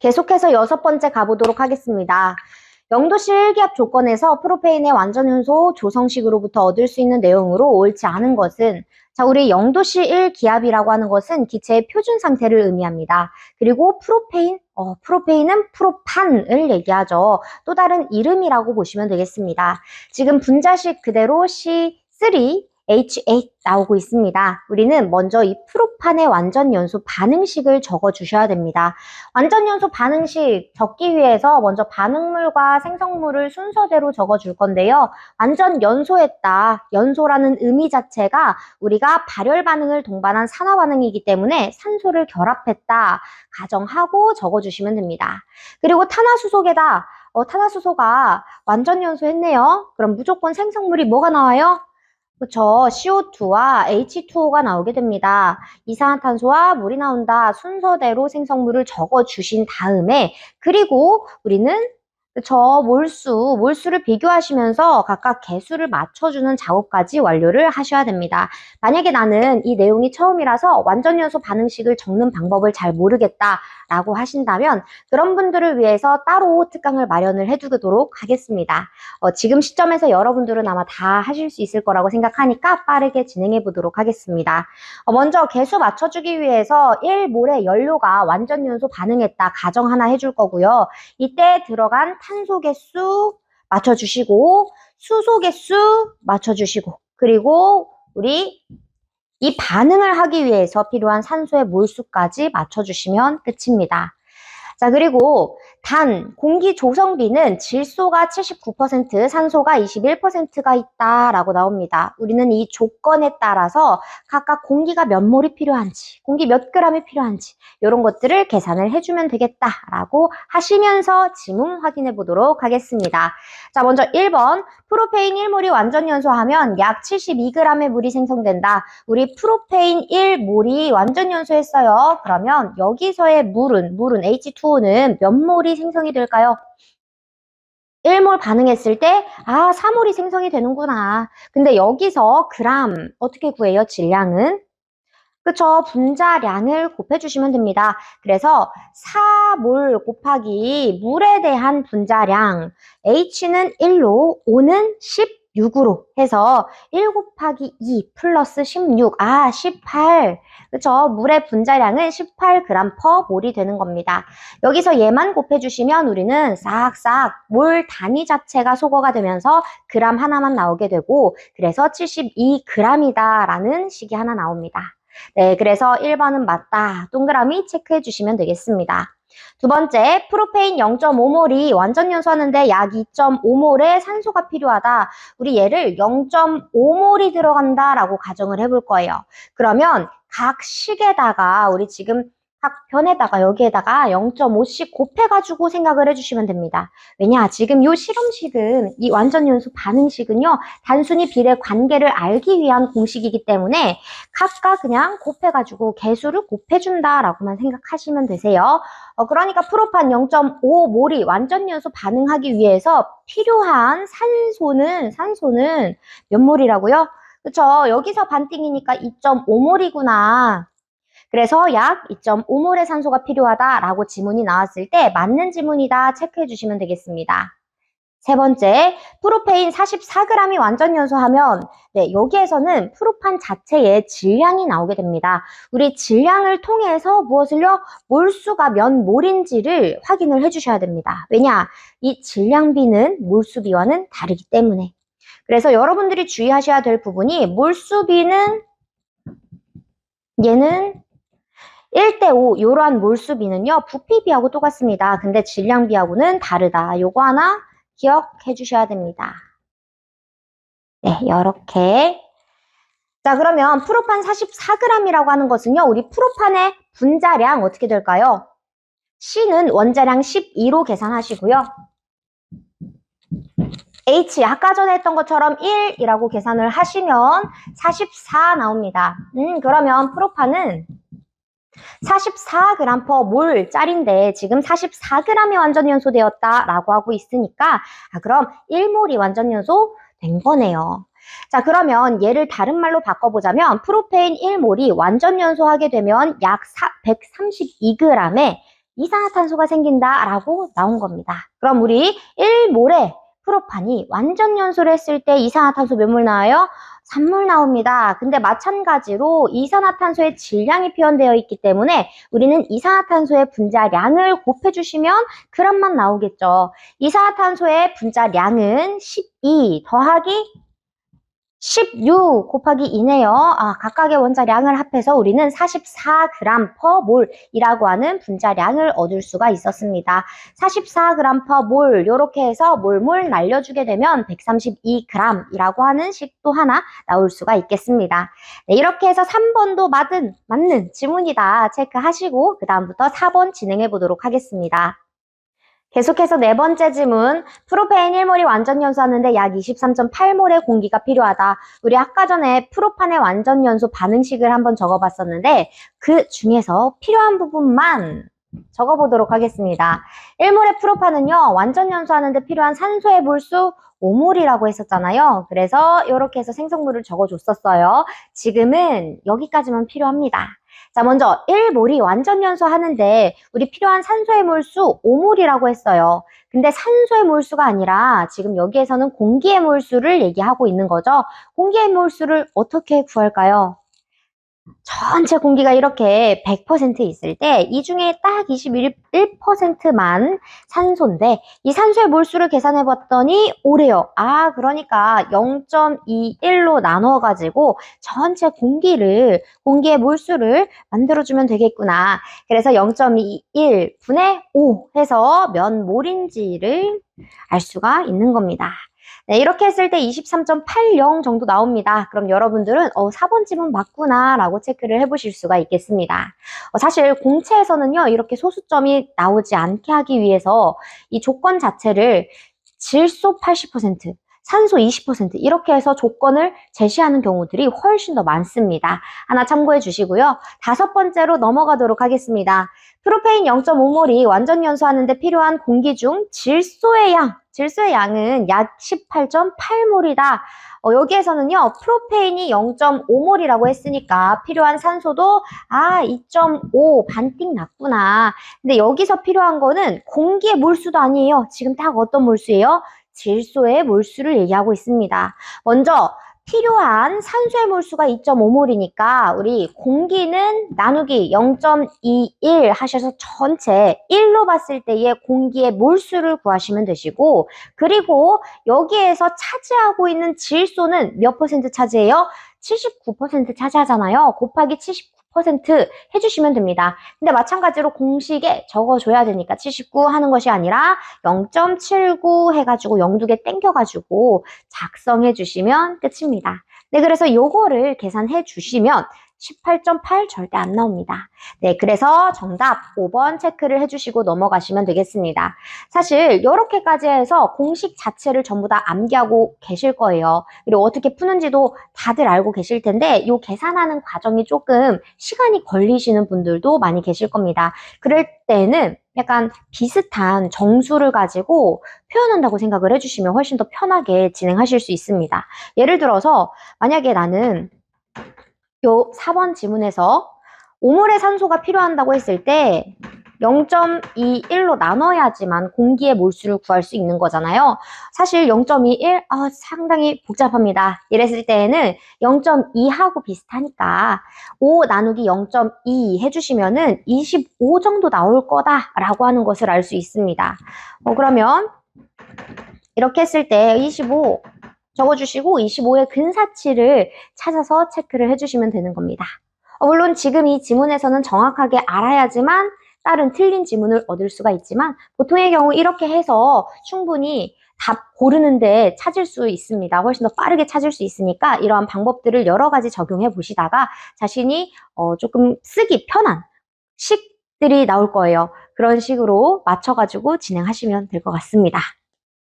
계속해서 여섯 번째 가보도록 하겠습니다. 영도시 1기압 조건에서 프로페인의 완전연소 조성식으로부터 얻을 수 있는 내용으로 옳지 않은 것은 자, 우리 영도시 1기압이라고 하는 것은 기체의 표준 상태를 의미합니다. 그리고 프로페인, 어, 프로페인은 프로판을 얘기하죠. 또 다른 이름이라고 보시면 되겠습니다. 지금 분자식 그대로 C3, H8 나오고 있습니다. 우리는 먼저 이 프로판의 완전 연소 반응식을 적어 주셔야 됩니다. 완전 연소 반응식 적기 위해서 먼저 반응물과 생성물을 순서대로 적어 줄 건데요. 완전 연소했다. 연소라는 의미 자체가 우리가 발열 반응을 동반한 산화 반응이기 때문에 산소를 결합했다. 가정하고 적어 주시면 됩니다. 그리고 탄화수소계다. 어, 탄화수소가 완전 연소했네요. 그럼 무조건 생성물이 뭐가 나와요? 그쵸. CO2와 H2O가 나오게 됩니다. 이산화탄소와 물이 나온다. 순서대로 생성물을 적어 주신 다음에 그리고 우리는 그쵸. 몰수, 몰수를 비교하시면서 각각 개수를 맞춰주는 작업까지 완료를 하셔야 됩니다. 만약에 나는 이 내용이 처음이라서 완전연소 반응식을 적는 방법을 잘 모르겠다라고 하신다면 그런 분들을 위해서 따로 특강을 마련을 해두도록 하겠습니다. 어, 지금 시점에서 여러분들은 아마 다 하실 수 있을 거라고 생각하니까 빠르게 진행해 보도록 하겠습니다. 어, 먼저 개수 맞춰주기 위해서 1몰의 연료가 완전연소 반응했다 가정 하나 해줄 거고요. 이때 들어간 탄소 개수 맞춰주시고 수소 개수 맞춰주시고 그리고 우리 이 반응을 하기 위해서 필요한 산소의 몰수까지 맞춰주시면 끝입니다. 자, 그리고 단 공기 조성비는 질소가 79%, 산소가 21%가 있다라고 나옵니다. 우리는 이 조건에 따라서 각각 공기가 몇 몰이 필요한지, 공기 몇 그램이 필요한지 이런 것들을 계산을 해주면 되겠다라고 하시면서 지문 확인해 보도록 하겠습니다. 자, 먼저 1번 프로페인 1몰이 완전 연소하면 약 72g의 물이 생성된다. 우리 프로페인 1몰이 완전 연소했어요. 그러면 여기서의 물은 물은 H2O는 몇 몰이 생성이 될까요? 1몰 반응했을 때, 아, 4몰이 생성이 되는구나. 근데 여기서 그람, 어떻게 구해요? 질량은? 그쵸. 분자량을 곱해주시면 됩니다. 그래서 4몰 곱하기 물에 대한 분자량, H는 1로, O는 16으로 해서 1 곱하기 2 플러스 16, 아, 18. 그쵸? 물의 분자량은 18g per 몰이 되는 겁니다. 여기서 얘만 곱해주시면 우리는 싹싹 몰 단위 자체가 소거가 되면서 그람 하나만 나오게 되고 그래서 72g이다 라는 식이 하나 나옵니다. 네, 그래서 1번은 맞다. 동그라미 체크해 주시면 되겠습니다. 두 번째, 프로페인 0.5몰이 완전 연소하는데 약 2.5몰의 산소가 필요하다. 우리 얘를 0.5몰이 들어간다라고 가정을 해볼 거예요. 그러면 각 식에다가 우리 지금 각 변에다가 여기에다가 0.5씩 곱해가지고 생각을 해주시면 됩니다. 왜냐 지금 이 실험식은 이 완전 연소 반응식은요 단순히 비례 관계를 알기 위한 공식이기 때문에 각각 그냥 곱해가지고 개수를 곱해준다라고만 생각하시면 되세요. 어, 그러니까 프로판 0.5몰이 완전 연소 반응하기 위해서 필요한 산소는 산소는 몇 몰이라고요? 그쵸 여기서 반띵이니까 2.5몰이구나. 그래서 약 2.5몰의 산소가 필요하다라고 지문이 나왔을 때 맞는 지문이다 체크해 주시면 되겠습니다. 세 번째, 프로페인 44g이 완전 연소하면 네, 여기에서는 프로판 자체의 질량이 나오게 됩니다. 우리 질량을 통해서 무엇을요? 몰수가 몇 몰인지를 확인을 해주셔야 됩니다. 왜냐? 이 질량비는 몰수비와는 다르기 때문에. 그래서 여러분들이 주의하셔야 될 부분이 몰수비는 얘는 1대5 이러한 몰수비는요. 부피비하고 똑같습니다. 근데 질량비하고는 다르다. 요거 하나 기억해 주셔야 됩니다. 네, 이렇게 자 그러면 프로판 44g이라고 하는 것은요. 우리 프로판의 분자량 어떻게 될까요? C는 원자량 12로 계산하시고요. H 아까 전에 했던 것처럼 1이라고 계산을 하시면 44 나옵니다. 음 그러면 프로판은 44g per 몰짜리인데 지금 44g이 완전 연소되었다라고 하고 있으니까 아, 그럼 1몰이 완전 연소 된 거네요. 자 그러면 얘를 다른 말로 바꿔보자면 프로페인 1몰이 완전 연소하게 되면 약 132g의 이산화탄소가 생긴다라고 나온 겁니다. 그럼 우리 1몰의 프로판이 완전 연소를 했을 때 이산화탄소 몇 몰 나와요? 3몰 나옵니다. 근데 마찬가지로 이산화탄소의 질량이 표현되어 있기 때문에 우리는 이산화탄소의 분자량을 곱해주시면 그람만 나오겠죠. 이산화탄소의 분자량은 12 더하기 16 곱하기 2네요. 아, 각각의 원자량을 합해서 우리는 44g per 몰이라고 하는 분자량을 얻을 수가 있었습니다. 44g per 몰 이렇게 해서 몰몰 날려주게 되면 132g이라고 하는 식도 하나 나올 수가 있겠습니다. 네, 이렇게 해서 3번도 맞은, 맞는 지문이다 체크하시고 그 다음부터 4번 진행해 보도록 하겠습니다. 계속해서 네 번째 질문. 프로페인 1몰이 완전 연소하는데 약 23.8몰의 공기가 필요하다. 우리 아까 전에 프로판의 완전 연소 반응식을 한번 적어봤었는데 그 중에서 필요한 부분만 적어보도록 하겠습니다. 1몰의 프로판은요. 완전 연소하는데 필요한 산소의 몰수 5몰이라고 했었잖아요. 그래서 이렇게 해서 생성물을 적어줬었어요. 지금은 여기까지만 필요합니다. 자, 먼저 1몰이 완전 연소하는데 우리 필요한 산소의 몰수 5몰이라고 했어요. 근데 산소의 몰수가 아니라 지금 여기에서는 공기의 몰수를 얘기하고 있는 거죠. 공기의 몰수를 어떻게 구할까요? 전체 공기가 이렇게 100% 있을 때 이 중에 딱 21%만 산소인데 이 산소의 몰수를 계산해 봤더니 오래요. 아 그러니까 0.21로 나눠 가지고 전체 공기를 공기의 몰수를 만들어 주면 되겠구나. 그래서 0.21 분의 5 해서 몇 몰인지를 알 수가 있는 겁니다. 네, 이렇게 했을 때 23.80 정도 나옵니다. 그럼 여러분들은 어, 4번 지문 맞구나 라고 체크를 해보실 수가 있겠습니다. 어, 사실 공채에서는요, 이렇게 소수점이 나오지 않게 하기 위해서 이 조건 자체를 질소 80%, 산소 20% 이렇게 해서 조건을 제시하는 경우들이 훨씬 더 많습니다. 하나 참고해 주시고요. 다섯 번째로 넘어가도록 하겠습니다. 프로페인 0.5몰이 완전 연소하는 데 필요한 공기 중 질소의 양, 질소의 양은 약 18.8몰이다. 어, 여기에서는요, 프로페인이 0.5몰이라고 했으니까 필요한 산소도 아, 2.5 반띵 났구나. 근데 여기서 필요한 거는 공기의 몰수도 아니에요. 지금 딱 어떤 몰수예요? 질소의 몰수를 얘기하고 있습니다. 먼저 필요한 산소의 몰수가 2.5몰이니까 우리 공기는 나누기 0.21 하셔서 전체 1로 봤을 때의 공기의 몰수를 구하시면 되시고 그리고 여기에서 차지하고 있는 질소는 몇 퍼센트 차지해요? 79% 차지하잖아요. 곱하기 79 퍼센트 해주시면 됩니다. 근데 마찬가지로 공식에 적어줘야 되니까 79 하는 것이 아니라 0.79 해가지고 0두개 땡겨가지고 작성해 주시면 끝입니다. 네, 그래서 요거를 계산해 주시면 18.8 절대 안 나옵니다. 네, 그래서 정답 5번 체크를 해주시고 넘어가시면 되겠습니다. 사실 이렇게까지 해서 공식 자체를 전부 다 암기하고 계실 거예요. 그리고 어떻게 푸는지도 다들 알고 계실 텐데 이 계산하는 과정이 조금 시간이 걸리시는 분들도 많이 계실 겁니다. 그럴 때는 약간 비슷한 정수를 가지고 표현한다고 생각을 해주시면 훨씬 더 편하게 진행하실 수 있습니다. 예를 들어서 만약에 나는 요 4번 지문에서 5몰의 산소가 필요한다고 했을 때 0.21로 나눠야지만 공기의 몰수를 구할 수 있는 거잖아요. 사실 0.21, 아, 상당히 복잡합니다. 이랬을 때에는 0.2하고 비슷하니까 5 나누기 0.2 해주시면은 25 정도 나올 거다라고 하는 것을 알 수 있습니다. 어, 그러면 이렇게 했을 때 25, 적어주시고 25의 근사치를 찾아서 체크를 해주시면 되는 겁니다. 어, 물론 지금 이 지문에서는 정확하게 알아야지만 다른 틀린 지문을 얻을 수가 있지만 보통의 경우 이렇게 해서 충분히 답 고르는데 찾을 수 있습니다. 훨씬 더 빠르게 찾을 수 있으니까 이러한 방법들을 여러 가지 적용해 보시다가 자신이 어, 조금 쓰기 편한 식들이 나올 거예요. 그런 식으로 맞춰가지고 진행하시면 될 것 같습니다.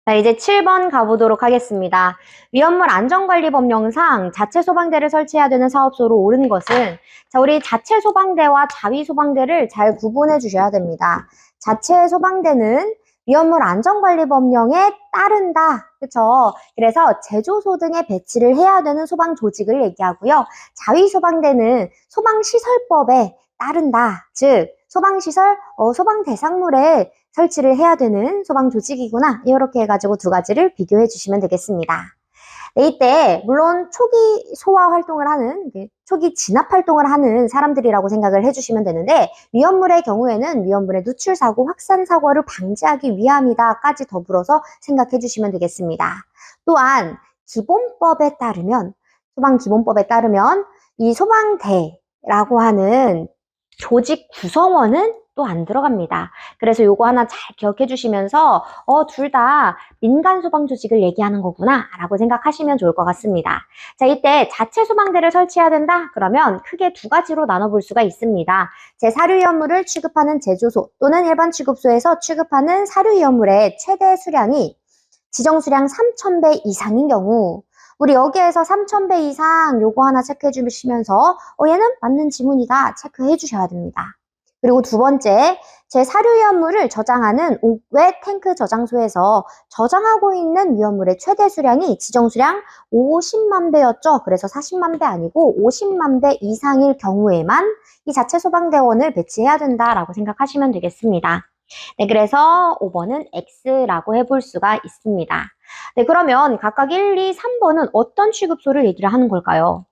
자, 이제 7번 가보도록 하겠습니다. 위험물 안전관리법령상 자체 소방대를 설치해야 되는 사업소로 옳은 것은 자, 우리 자체 소방대와 자위 소방대를 잘 구분해 주셔야 됩니다. 자체 소방대는 위험물 안전관리법령에 따른다. 그쵸? 그래서 제조소 등에 배치를 해야 되는 소방 조직을 얘기하고요. 자위 소방대는 소방시설법에 따른다. 즉, 소방시설, 어, 소방 대상물에 설치를 해야 되는 소방 조직이구나. 이렇게 해가지고 두 가지를 비교해 주시면 되겠습니다. 네, 이때 물론 초기 소화 활동을 하는 그 초기 진압 활동을 하는 사람들이라고 생각을 해주시면 되는데 위험물의 경우에는 위험물의 누출 사고, 확산 사고를 방지하기 위함이다까지 더불어서 생각해 주시면 되겠습니다. 또한 기본법에 따르면 소방 기본법에 따르면 이 소방대라고 하는 조직 구성원은 또 안 들어갑니다. 그래서 요거 하나 잘 기억해 주시면서 어, 둘 다 민간 소방 조직을 얘기하는 거구나 라고 생각하시면 좋을 것 같습니다. 자, 이때 자체 소방대를 설치해야 된다? 그러면 크게 두 가지로 나눠볼 수가 있습니다. 제 사료위험물을 취급하는 제조소 또는 일반 취급소에서 취급하는 사료위험물의 최대 수량이 지정 수량 3,000배 이상인 경우 우리 여기에서 3,000배 이상 요거 하나 체크해 주시면서 어, 얘는 맞는 지문이다 체크해 주셔야 됩니다. 그리고 두 번째, 제 사료 위험물을 저장하는 옥외 탱크 저장소에서 저장하고 있는 위험물의 최대 수량이 지정 수량 50만 배였죠. 그래서 40만 배 아니고 50만 배 이상일 경우에만 이 자체 소방대원을 배치해야 된다라고 생각하시면 되겠습니다. 네, 그래서 5번은 X라고 해볼 수가 있습니다. 네, 그러면 각각 1, 2, 3번은 어떤 취급소를 얘기를 하는 걸까요?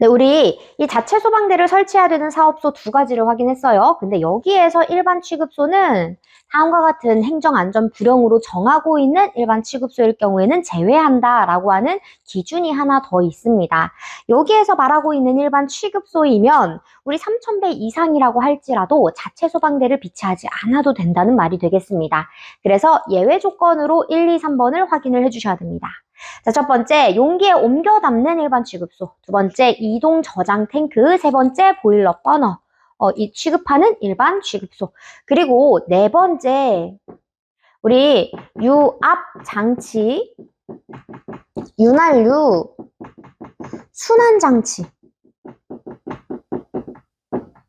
네, 우리 이 자체 소방대를 설치해야 되는 사업소 두 가지를 확인했어요. 근데 여기에서 일반 취급소는 다음과 같은 행정안전 불용으로 정하고 있는 일반 취급소일 경우에는 제외한다라고 하는 기준이 하나 더 있습니다. 여기에서 말하고 있는 일반 취급소이면 우리 3,000배 이상이라고 할지라도 자체 소방대를 비치하지 않아도 된다는 말이 되겠습니다. 그래서 예외 조건으로 1, 2, 3번을 확인을 해주셔야 됩니다. 자, 첫 번째, 용기에 옮겨 담는 일반 취급소. 두 번째, 이동 저장 탱크. 세 번째, 보일러 버너. 어, 이 취급하는 일반 취급소. 그리고 네 번째, 우리 유압 장치, 윤활유, 순환 장치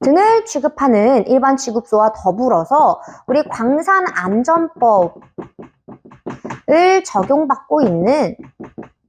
등을 취급하는 일반 취급소와 더불어서 우리 광산 안전법 을 적용받고 있는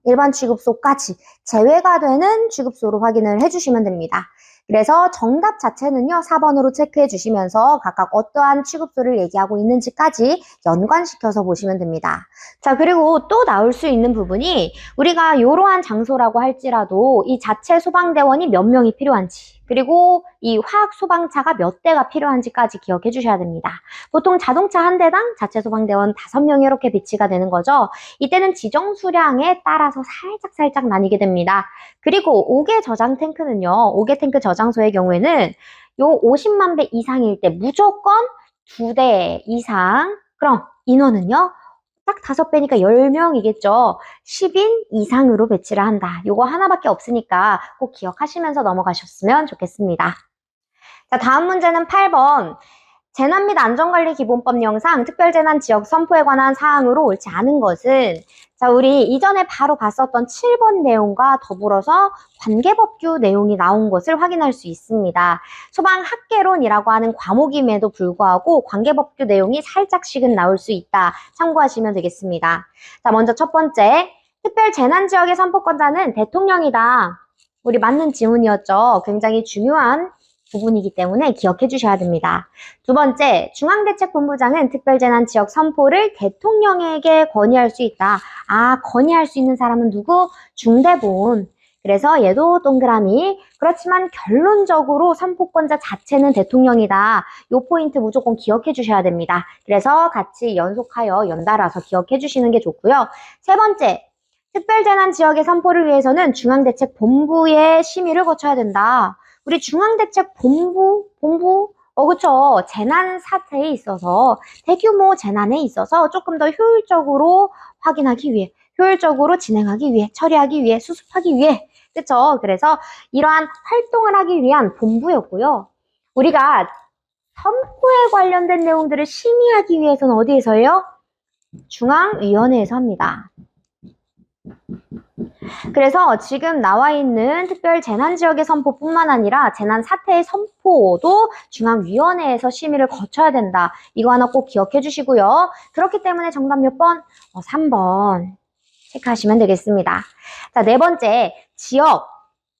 일반 취급소까지 제외가 되는 취급소로 확인을 해주시면 됩니다. 그래서 정답 자체는요, 4번으로 체크해 주시면서 각각 어떠한 취급소를 얘기하고 있는지까지 연관시켜서 보시면 됩니다. 자, 그리고 또 나올 수 있는 부분이 우리가 이러한 장소라고 할지라도 이 자체 소방대원이 몇 명이 필요한지, 그리고 이 화학 소방차가 몇 대가 필요한지까지 기억해 주셔야 됩니다. 보통 자동차 한 대당 자체 소방대원 5명이 이렇게 배치가 되는 거죠. 이때는 지정 수량에 따라서 살짝 살짝 나뉘게 됩니다. 그리고 5개 저장 탱크는요. 5개 탱크 저장소의 경우에는 요 50만 배 이상일 때 무조건 2대 이상. 그럼 인원은요. 딱 5배니까 10명이겠죠. 10인 이상으로 배치를 한다. 요거 하나밖에 없으니까 꼭 기억하시면서 넘어가셨으면 좋겠습니다. 자, 다음 문제는 8번. 재난 및 안전관리 기본법 영상 특별재난 지역 선포에 관한 사항으로 옳지 않은 것은 자, 우리 이전에 바로 봤었던 7번 내용과 더불어서 관계법규 내용이 나온 것을 확인할 수 있습니다. 소방학개론이라고 하는 과목임에도 불구하고 관계법규 내용이 살짝씩은 나올 수 있다. 참고하시면 되겠습니다. 자, 먼저 첫 번째. 특별재난지역의 선포권자는 대통령이다. 우리 맞는 지문이었죠. 굉장히 중요한 부분이기 때문에 기억해 주셔야 됩니다. 두 번째, 중앙대책본부장은 특별재난지역 선포를 대통령에게 건의할 수 있다. 아, 건의할 수 있는 사람은 누구? 중대본. 그래서 얘도 동그라미. 그렇지만 결론적으로 선포권자 자체는 대통령이다. 요 포인트 무조건 기억해 주셔야 됩니다. 그래서 같이 연속하여 연달아서 기억해 주시는 게 좋고요. 세 번째, 특별재난 지역의 선포를 위해서는 중앙대책본부의 심의를 거쳐야 된다. 우리 중앙대책본부, 본부, 어, 그쵸. 재난 사태에 있어서, 대규모 재난에 있어서 조금 더 효율적으로 확인하기 위해, 효율적으로 진행하기 위해, 처리하기 위해, 수습하기 위해, 그쵸. 그래서 이러한 활동을 하기 위한 본부였고요. 우리가 선포에 관련된 내용들을 심의하기 위해서는 어디에서요? 중앙위원회에서 합니다. 그래서 지금 나와 있는 특별 재난 지역의 선포뿐만 아니라 재난 사태의 선포도 중앙위원회에서 심의를 거쳐야 된다. 이거 하나 꼭 기억해 주시고요. 그렇기 때문에 정답 몇 번? 어, 3번 체크하시면 되겠습니다. 자, 네 번째 지역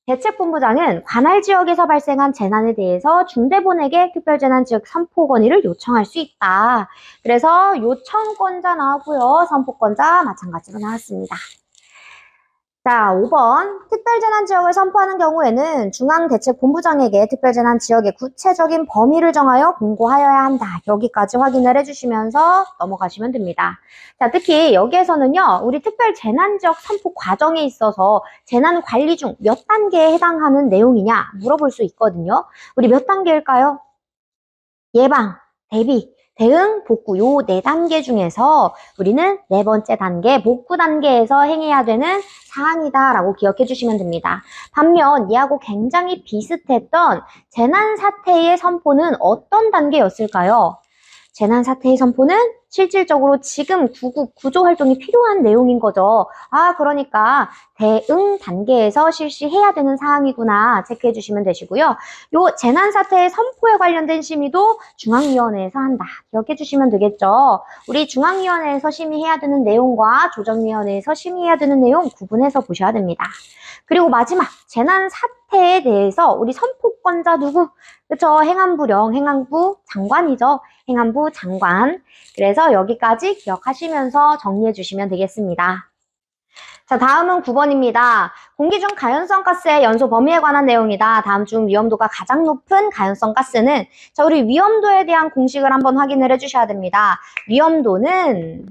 대책본부장은 관할 지역에서 발생한 재난에 대해서 중대본에게 특별재난 지역 선포 건의를 요청할 수 있다. 그래서 요청권자 나왔고요. 선포권자 마찬가지로 나왔습니다. 자, 5번. 특별재난지역을 선포하는 경우에는 중앙대책본부장에게 특별재난지역의 구체적인 범위를 정하여 공고하여야 한다. 여기까지 확인을 해주시면서 넘어가시면 됩니다. 자, 특히 여기에서는요, 우리 특별재난지역 선포 과정에 있어서 재난관리 중 몇 단계에 해당하는 내용이냐 물어볼 수 있거든요. 우리 몇 단계일까요? 예방, 대비, 대응, 복구 요 네 단계 중에서 우리는 네 번째 단계, 복구 단계에서 행해야 되는 사항이다라고 기억해 주시면 됩니다. 반면 이하고 굉장히 비슷했던 재난 사태의 선포는 어떤 단계였을까요? 재난 사태의 선포는 실질적으로 지금 구급 구조 활동이 필요한 내용인 거죠. 아, 그러니까 대응 단계에서 실시해야 되는 사항이구나 체크해 주시면 되시고요. 요 재난 사태의 선포에 관련된 심의도 중앙위원회에서 한다. 기억해 주시면 되겠죠. 우리 중앙위원회에서 심의해야 되는 내용과 조정위원회에서 심의해야 되는 내용 구분해서 보셔야 됩니다. 그리고 마지막 재난 사태에 대해서 우리 선포권자 누구? 그쵸? 행안부령, 행안부 장관이죠. 행안부 장관. 그래서 여기까지 기억하시면서 정리해 주시면 되겠습니다. 자, 다음은 9번입니다. 공기 중 가연성 가스의 연소 범위에 관한 내용이다. 다음 중 위험도가 가장 높은 가연성 가스는 자, 우리 위험도에 대한 공식을 한번 확인을 해 주셔야 됩니다. 위험도는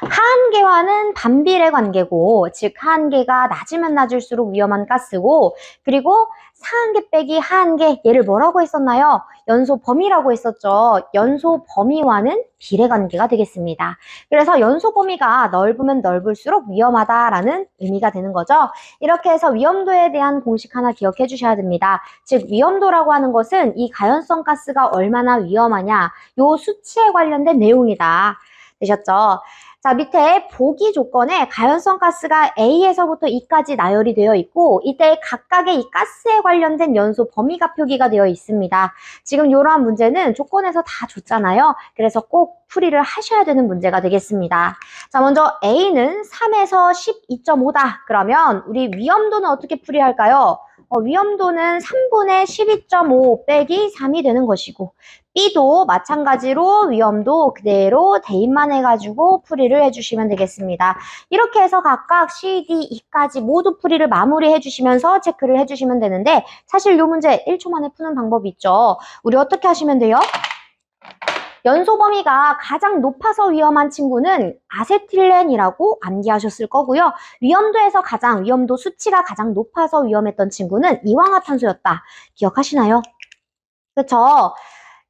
하한계와는 반비례 관계고, 즉 하한계가 낮으면 낮을수록 위험한 가스고, 그리고 상한계 빼기 하한계, 얘를 뭐라고 했었나요? 연소 범위라고 했었죠. 연소 범위와는 비례 관계가 되겠습니다. 그래서 연소 범위가 넓으면 넓을수록 위험하다라는 의미가 되는 거죠. 이렇게 해서 위험도에 대한 공식 하나 기억해 주셔야 됩니다. 즉 위험도라고 하는 것은 이 가연성 가스가 얼마나 위험하냐, 요 수치에 관련된 내용이다. 되셨죠? 자, 밑에 보기 조건에 가연성 가스가 A에서부터 E까지 나열이 되어 있고 이때 각각의 이 가스에 관련된 연소 범위가 표기가 되어 있습니다. 지금 이러한 문제는 조건에서 다 줬잖아요. 그래서 꼭 풀이를 하셔야 되는 문제가 되겠습니다. 자, 먼저 A는 3에서 12.5다. 그러면 우리 위험도는 어떻게 풀이할까요? 어, 위험도는 3분의 12.5 빼기 3이 되는 것이고 B도 마찬가지로 위험도 그대로 대입만 해가지고 풀이를 해주시면 되겠습니다. 이렇게 해서 각각 C, D, E까지 모두 풀이를 마무리 해 주시면서 체크를 해주시면 되는데 사실 이 문제 1초 만에 푸는 방법이 있죠. 우리 어떻게 하시면 돼요? 연소 범위가 가장 높아서 위험한 친구는 아세틸렌이라고 암기하셨을 거고요. 위험도에서 가장 위험도 수치가 가장 높아서 위험했던 친구는 이황화탄소였다. 기억하시나요? 그렇죠?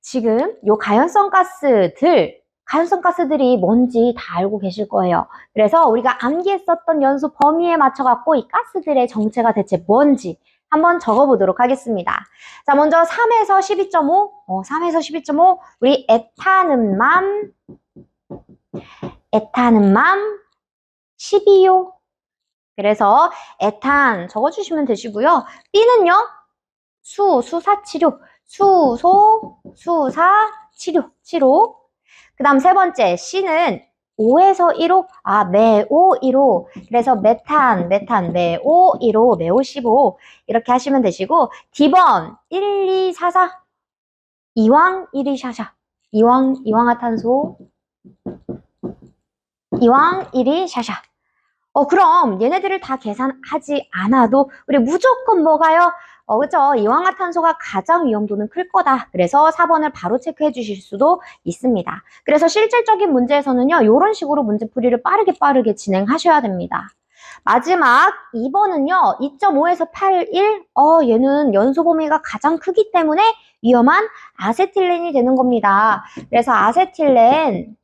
지금 요 가연성 가스들 가연성 가스들이 뭔지 다 알고 계실 거예요. 그래서 우리가 암기했었던 연소 범위에 맞춰 갖고 이 가스들의 정체가 대체 뭔지 한번 적어보도록 하겠습니다. 자, 먼저 3에서 12.5, 어, 3에서 12.5, 우리 에탄음맘, 에탄음맘 12요. 그래서 에탄 적어주시면 되시고요. B는요, 수, 수사 치료, 수소, 수사, 치료, 치료. 그 다음 세 번째, C는 5에서 1호, 아, 메오 1호. 그래서 메탄, 메탄, 메오 1호, 메오 15. 이렇게 하시면 되시고, D번, 1, 2, 4, 4. 이왕 1, 2, 4, 4. 이왕, 이황화탄소. 이왕 1, 2, 4, 4. 어, 그럼 얘네들을 다 계산하지 않아도 우리 무조건 뭐가요? 어, 그죠? 이황화 탄소가 가장 위험도는 클 거다. 그래서 4번을 바로 체크해 주실 수도 있습니다. 그래서 실질적인 문제에서는요, 이런 식으로 문제풀이를 빠르게 빠르게 진행하셔야 됩니다. 마지막 2번은요, 2.5에서 8, 1. 어, 얘는 연소 범위가 가장 크기 때문에 위험한 아세틸렌이 되는 겁니다. 그래서 아세틸렌,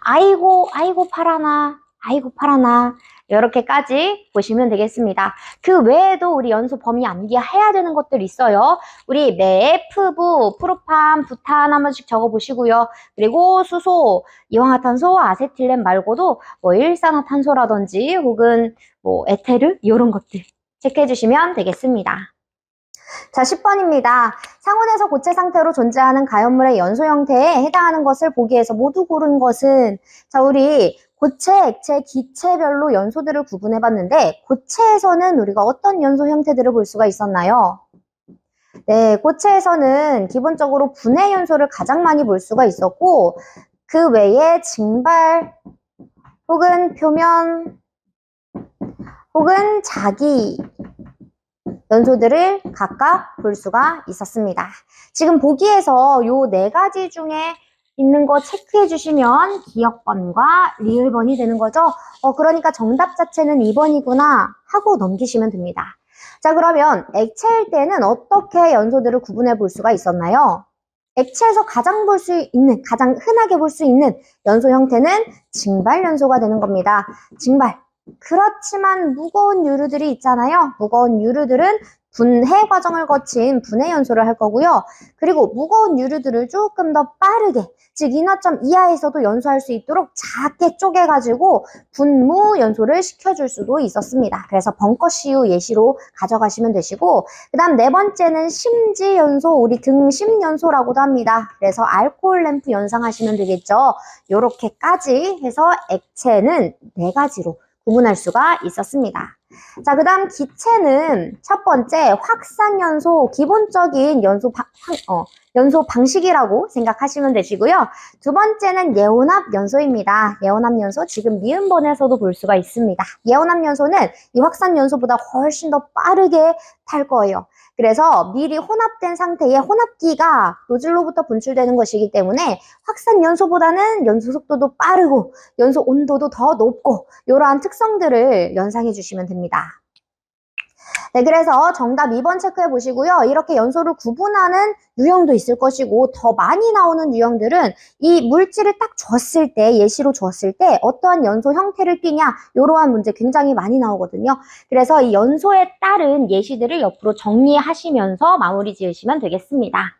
아이고, 아이고, 파라나, 아이고, 파라나. 이렇게까지 보시면 되겠습니다. 그 외에도 우리 연소 범위 암기해야 되는 것들 있어요. 우리 메프부, 프로판, 부탄 한 번씩 적어보시고요. 그리고 수소, 이황화탄소, 아세틸렌 말고도 뭐 일산화탄소라든지 혹은 뭐 에테르 이런 것들 체크해 주시면 되겠습니다. 자, 10번입니다. 상온에서 고체 상태로 존재하는 가연물의 연소 형태에 해당하는 것을 보기에서 모두 고른 것은 자, 우리 고체, 액체, 기체별로 연소들을 구분해 봤는데 고체에서는 우리가 어떤 연소 형태들을 볼 수가 있었나요? 네, 고체에서는 기본적으로 분해 연소를 가장 많이 볼 수가 있었고 그 외에 증발 혹은 표면 혹은 자기 연소들을 각각 볼 수가 있었습니다. 지금 보기에서 요 네 가지 중에 있는 거 체크해 주시면 기억번과 리을번이 되는 거죠. 어, 그러니까 정답 자체는 2번이구나 하고 넘기시면 됩니다. 자, 그러면 액체일 때는 어떻게 연소들을 구분해 볼 수가 있었나요? 액체에서 가장 볼 수 있는, 가장 흔하게 볼 수 있는 연소 형태는 증발 연소가 되는 겁니다. 증발. 그렇지만 무거운 유류들이 있잖아요. 무거운 유류들은 분해 과정을 거친 분해 연소를 할 거고요. 그리고 무거운 유류들을 조금 더 빠르게, 즉 인화점 이하에서도 연소할 수 있도록 작게 쪼개가지고 분무 연소를 시켜줄 수도 있었습니다. 그래서 벙커시유 예시로 가져가시면 되시고 그 다음 네 번째는 심지 연소, 우리 등심 연소라고도 합니다. 그래서 알코올 램프 연상하시면 되겠죠. 요렇게까지 해서 액체는 네 가지로 구분할 수가 있었습니다. 자, 그 다음 기체는 첫 번째 확산연소, 기본적인 연소, 방, 어, 연소 방식이라고 생각하시면 되시고요. 두 번째는 예온합 연소입니다. 예온합 연소 지금 미음번에서도 볼 수가 있습니다. 예온합 연소는 이 확산 연소보다 훨씬 더 빠르게 탈 거예요. 그래서 미리 혼합된 상태의 혼합기가 노즐로부터 분출되는 것이기 때문에 확산 연소보다는 연소 속도도 빠르고 연소 온도도 더 높고 이러한 특성들을 연상해 주시면 됩니다. 네, 그래서 정답 2번 체크해 보시고요. 이렇게 연소를 구분하는 유형도 있을 것이고 더 많이 나오는 유형들은 이 물질을 딱 줬을 때 예시로 줬을 때 어떠한 연소 형태를 띠냐 이러한 문제 굉장히 많이 나오거든요. 그래서 이 연소에 따른 예시들을 옆으로 정리하시면서 마무리 지으시면 되겠습니다.